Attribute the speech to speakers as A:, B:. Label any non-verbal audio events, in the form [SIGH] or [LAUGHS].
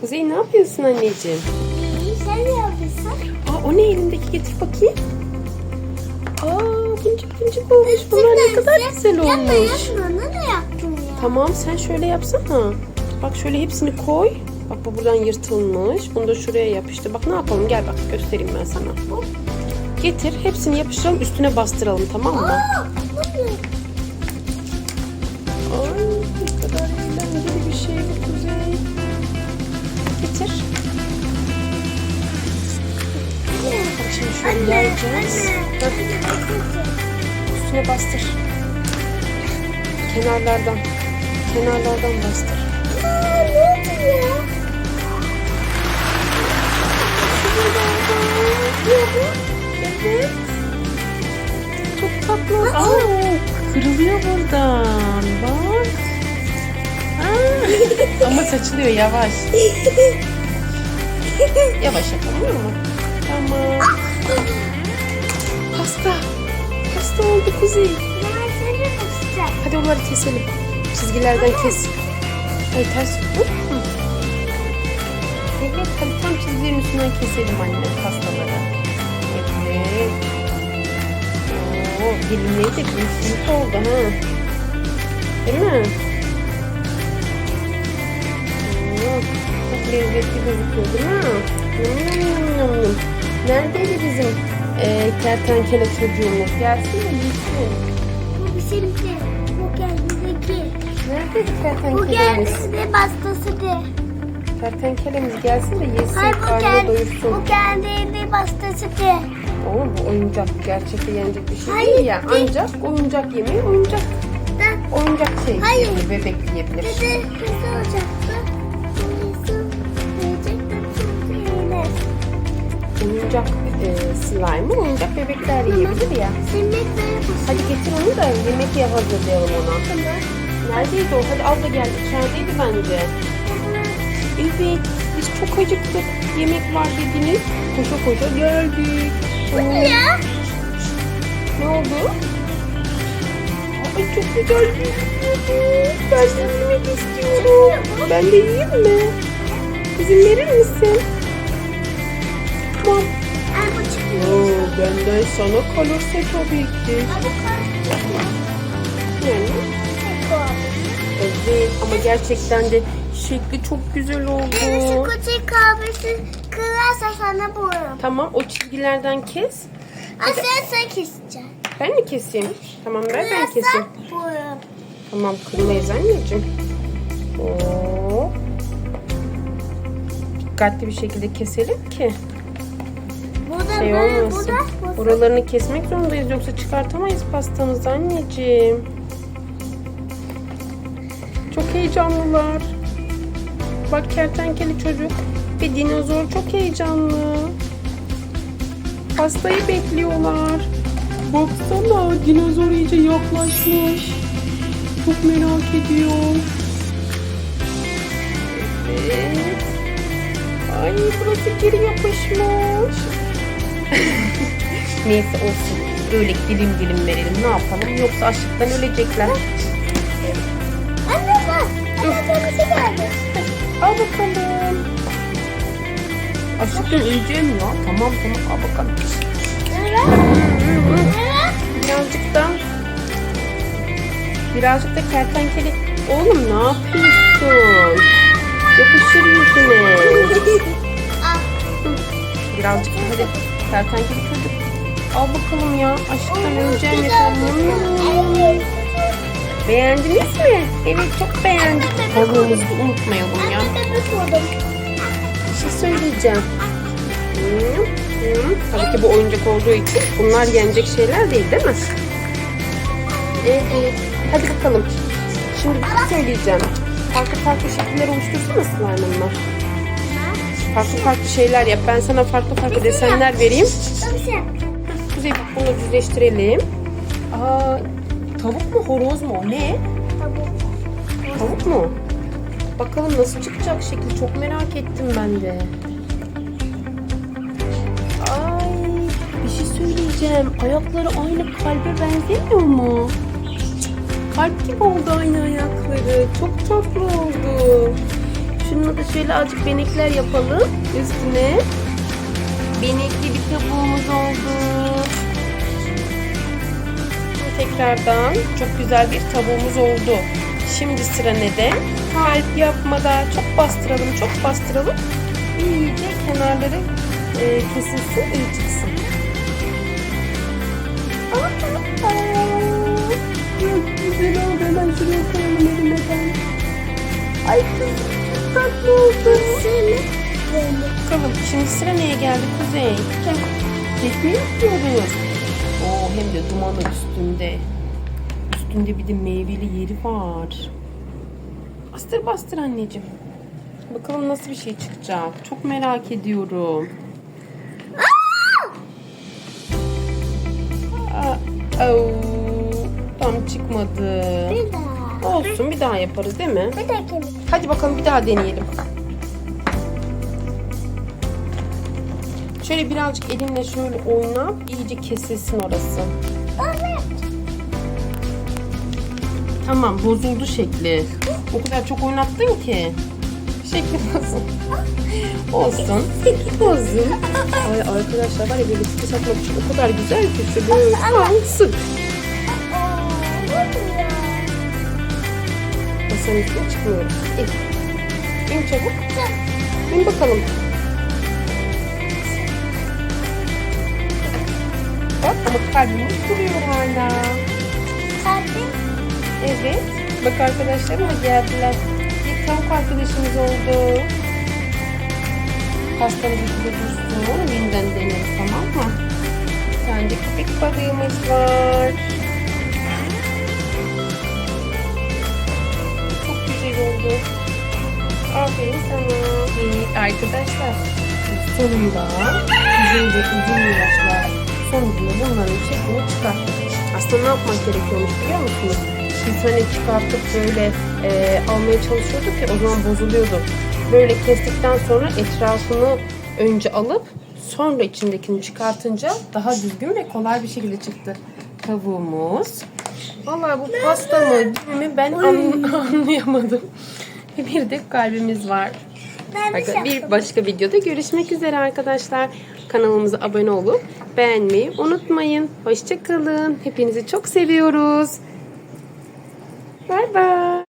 A: Kuzey ne yapıyorsun anneciğim?
B: Sen ne yapıyorsun?
A: Aa o ne elindeki getir bakayım. Aa buncuk buncuk olmuş. Bunlar ne kadar güzel
B: Yapma
A: olmuş.
B: yapma ne de yaptın ya?
A: Tamam sen şöyle yapsana. Bak şöyle hepsini koy. Bak bu buradan yırtılmış. Bunu da şuraya yapıştır. Bak ne yapalım gel bak göstereyim ben sana. Getir hepsini yapıştıralım üstüne bastıralım tamam mı?
B: Aa,
A: Heh, Üstüne bastır. Kenarlardan. Kenarlardan bastır.
B: Aa, ne oldu ya?
A: Evet. Çok tatlı. Aa, kırılıyor buradan. Bak. Aa, ama saçılıyor yavaş. [LAUGHS] Yavaş yapalım mu? Tamam. Pasta. Pasta oldu Kuzey.
B: Basacağım.
A: Hadi onları keselim. Çizgilerden kes. Ay ters. Evet, hadi tam çizgilerin üstünden keselim anne pastaları. Evet. Oo, dilimleri de büyük oldu ha. Değil mi? Oo, çok lezzetli gözüküyor değil mi? Yum, yum, yum, yum. Neredeydi bizim e, kertenkele çocuğumuz? Gelsin de yesin.
B: Bu bizimki. Bu kendindeki.
A: Neredeydi
B: Bu
A: kertenkelemiz?
B: kendinde bastası de.
A: Kertenkelemiz gelsin de yesin,
B: Hayır bu
A: karnını
B: kendi,
A: doyursun.
B: bu kendinde bastası de.
A: Oğlum bu oyuncak. Gerçekte yenecek bir şey
B: Hayır,
A: değil ya.
B: değil.
A: Ancak oyuncak yemeği oyuncak.
B: Da,
A: Oyuncak şey
B: Hayır.
A: yiyebilir, bebek yiyebilir.
B: dede nasıl olacaktı?
A: Oyuncak e, slime oyuncak bebekler yiyebilir ya. Hadi getir onu da yemek ya hazırlayalım ona. Neredeydi o? Hadi al da gel. İçerideydi bence. Evet. Biz çok acıktık. Yemek var dediniz. Koşa koşa geldik.
B: Bu ne ya?
A: Ne oldu? Ay çok güzel gözüküyordu. Ben de yemek istiyorum. Ben de yiyeyim mi? İzin verir misin?
B: Çıkıyor.
A: Oo, benden sana kalırsa tabii ki. Evet ama gerçekten de şekli çok güzel
B: Şu
A: oldu.
B: kutuyu kahvesi kırarsa sana bulurum.
A: Tamam o çizgilerden kes.
B: Ay sen keseceksin.
A: Ben mi keseyim? Tamam ver ben keseyim.
B: Bulurum.
A: Tamam kırmayız anneciğim. Oo. Dikkatli bir şekilde keselim ki şey olmasın. Buralarını kesmek zorundayız yoksa çıkartamayız pastamızı anneciğim. Çok heyecanlılar. Bak kertenkele çocuk ve dinozor çok heyecanlı. Pastayı bekliyorlar. Baksana dinozor iyice yaklaşmış. Çok merak ediyor. Evet. Ay burası geri yapışmış. [LAUGHS] Neyse olsun. Öyle dilim dilim verelim. Ne yapalım? Yoksa açlıktan ölecekler.
B: Anne bak. Anne şey geldi.
A: Al bakalım. Açlıktan öleceğim ya. Tamam tamam al bakalım. Birazcık da birazcık da kertenkele. Oğlum ne yapıyorsun? Yapıştır yüzüne. Birazcık hadi kertenkele çocuk. Al bakalım ya. Açlıktan öleceğim.
B: Evet.
A: Beğendiniz mi? Evet çok beğendik. Balığımızı unutmayalım ya. Bir şey söyleyeceğim. Hmm, hmm. Tabii ki bu oyuncak olduğu için bunlar yenecek şeyler değil değil mi? Evet. Hadi bakalım. Şimdi bir şey söyleyeceğim. Farklı farklı şekiller oluştursana slime'ınla. Farklı farklı şeyler yap. Ben sana farklı farklı desenler vereyim. Kuzey bak bunu düzleştirelim. Aa, tavuk mu horoz mu? Ne?
B: Tavuk.
A: Tavuk mu? Bakalım nasıl çıkacak şekil. Çok merak ettim ben de. Ay bir şey söyleyeceğim. Ayakları aynı kalbe benzemiyor mu? Kalp gibi oldu aynı ayakları. Çok tatlı oldu. Şununla da şöyle azıcık benekler yapalım üstüne. Benekli bir tavuğumuz oldu. Tekrardan çok güzel bir tavuğumuz oldu. Şimdi sıra ne de? Kalp yapmada çok bastıralım, çok bastıralım. İyice kenarları e, kesilsin, iyi çıksın. Hı, Güzel oldu. Hemen şuraya koyalım elime ben. Ay kızım tatlı oldu. Bakalım şimdi sıra neye geldi Kuzey? Kek yapıyoruz? Oo hem de dumanı üstünde. Üstünde bir de meyveli yeri var. Bastır bastır anneciğim. Bakalım nasıl bir şey çıkacak. Çok merak ediyorum. Aa, au. Tam çıkmadı.
B: Bir daha.
A: Olsun bir daha yaparız değil mi?
B: Bir dakika.
A: Hadi bakalım bir daha deneyelim. Şöyle birazcık elinle şöyle oyna. iyice kesilsin orası.
B: Evet.
A: Tamam bozuldu şekli. O kadar çok oynattın ki. Şekli bozuldu. Olsun. Olsun. Ay arkadaşlar var ya böyle stres atmak için o kadar güzel ki al sık. Masanın üstüne çıkmıyorum. İn. İn çabuk. İn bakalım. Bak ama kalbimiz duruyor hala. Evet. Bak arkadaşlarım da geldiler. Bir tavuk arkadaşımız oldu. Pastamız üstünde dursun. Yeniden deneriz tamam mı? Bir tane de köpek balığımız var. Oldu. Aferin sana. Evet arkadaşlar. Sonunda güzelce uzun uğraşlar sonucunda bunların şeklini çıkarttık. Aslında ne yapmak gerekiyormuş biliyor musunuz? Biz hani çıkartıp böyle e, almaya çalışıyorduk ya o zaman bozuluyordu. Böyle kestikten sonra etrafını önce alıp sonra içindekini çıkartınca daha düzgün ve kolay bir şekilde çıktı. Tavuğumuz. Vallahi bu pasta mı mi ben an- [LAUGHS] anlayamadım. Bir de kalbimiz var. Bir başka videoda görüşmek üzere arkadaşlar. Kanalımıza abone olup beğenmeyi unutmayın. Hoşçakalın. Hepinizi çok seviyoruz. Bay bay.